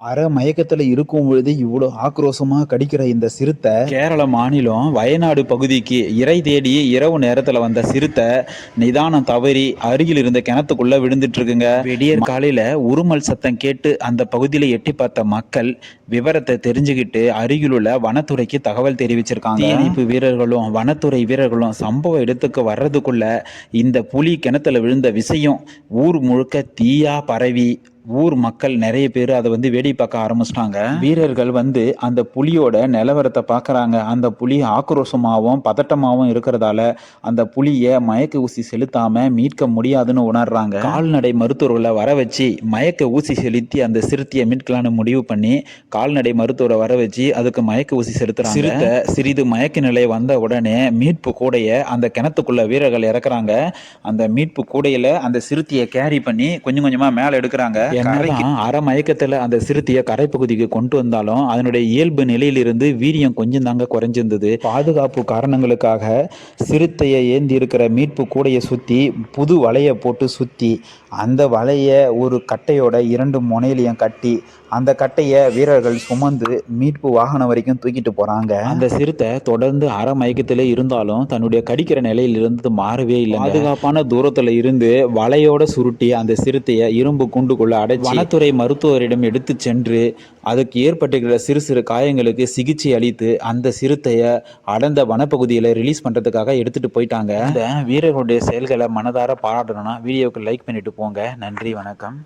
அரை மயக்கத்துல இருக்கும் பொழுது இவ்வளோ ஆக்ரோஷமா கடிக்கிற இந்த சிறுத்தை கேரள மாநிலம் வயநாடு பகுதிக்கு இறை தேடி இரவு நேரத்துல வந்த சிறுத்தை நிதானம் தவறி அருகில் இருந்த கிணத்துக்குள்ள விழுந்துட்டு இருக்குங்க. விடியற் காலையில உருமல் சத்தம் கேட்டு அந்த பகுதியில எட்டி பார்த்த மக்கள் விவரத்தை தெரிஞ்சுக்கிட்டு அருகிலுள்ள வனத்துறைக்கு தகவல் தெரிவிச்சிருக்காங்க. தீயணைப்பு வீரர்களும் வனத்துறை வீரர்களும் சம்பவ இடத்துக்கு வர்றதுக்குள்ள இந்த புலி கிணத்துல விழுந்த விஷயம் ஊர் முழுக்க தீயா பரவி ஊர் மக்கள் நிறைய பேர் அதை வந்து வேடி பார்க்க ஆரம்பிச்சிட்டாங்க. வீரர்கள் வந்து அந்த புலியோட நிலவரத்தை பார்க்குறாங்க. அந்த புலி ஆக்ரோஷமாகவும் பதட்டமாகவும் இருக்கிறதால அந்த புலியை மயக்க ஊசி செலுத்தாம மீட்க முடியாதுன்னு உணர்றாங்க. கால்நடை மருத்துவர்களை வர வச்சு மயக்க ஊசி செலுத்தி அந்த சிறுத்தையை மீட்கலான்னு முடிவு பண்ணி கால்நடை மருத்துவரை வர வச்சு அதுக்கு மயக்க ஊசி செலுத்துறாங்க. சிறுத்தை சிறிது மயக்க நிலை வந்த உடனே மீட்பு கூடைய அந்த கிணத்துக்குள்ள வீரர்கள் இறக்குறாங்க. அந்த மீட்பு கூடையில அந்த சிறுத்தையை கேரி பண்ணி கொஞ்சம் கொஞ்சமா மேலே எடுக்கிறாங்க. என்னதான் அரை மயக்கத்துல அந்த சிறுத்தையை கரைப்பகுதிக்கு கொண்டு வந்தாலும் அதனுடைய இயல்பு நிலையிலிருந்து வீரியம் கொஞ்சம் தாங்க குறைஞ்சிருந்தது. பாதுகாப்பு காரணங்களுக்காக சிறுத்தையை ஏந்தி இருக்கிற மீட்பு கூடையை சுத்தி புது வலையை போட்டு சுத்தி அந்த வலையை ஒரு கட்டையோட இரண்டு முனையிலையும் கட்டி அந்த கட்டையை வீரர்கள் சுமந்து மீட்பு வாகனம் வரைக்கும் தூக்கிட்டு போறாங்க. அந்த சிறுத்தை தொடர்ந்து அரை மயக்கத்திலே இருந்தாலும் தன்னுடைய கடிக்கிற நிலையிலிருந்து மாறவே இல்லை பாதுகாப்பான தூரத்துல இருந்து வலையோட சுருட்டி அந்த சிறுத்தையை இரும்பு கூண்டுக்குள்ள அடைச்சு வனத்துறை மருத்துவரிடம் எடுத்து சென்று அதுக்கு ஏற்பட்டிருக்கிற சிறு சிறு காயங்களுக்கு சிகிச்சை அளித்து அந்த சிறுத்தையை அடர்ந்த வனப்பகுதியில் ரிலீஸ் பண்றதுக்காக எடுத்துட்டு போயிட்டாங்க. இந்த வீரர்களுடைய செயல்களை மனதார பாராட்டணும்னா வீடியோக்கு லைக் பண்ணிட்டு போங்க. நன்றி வணக்கம்.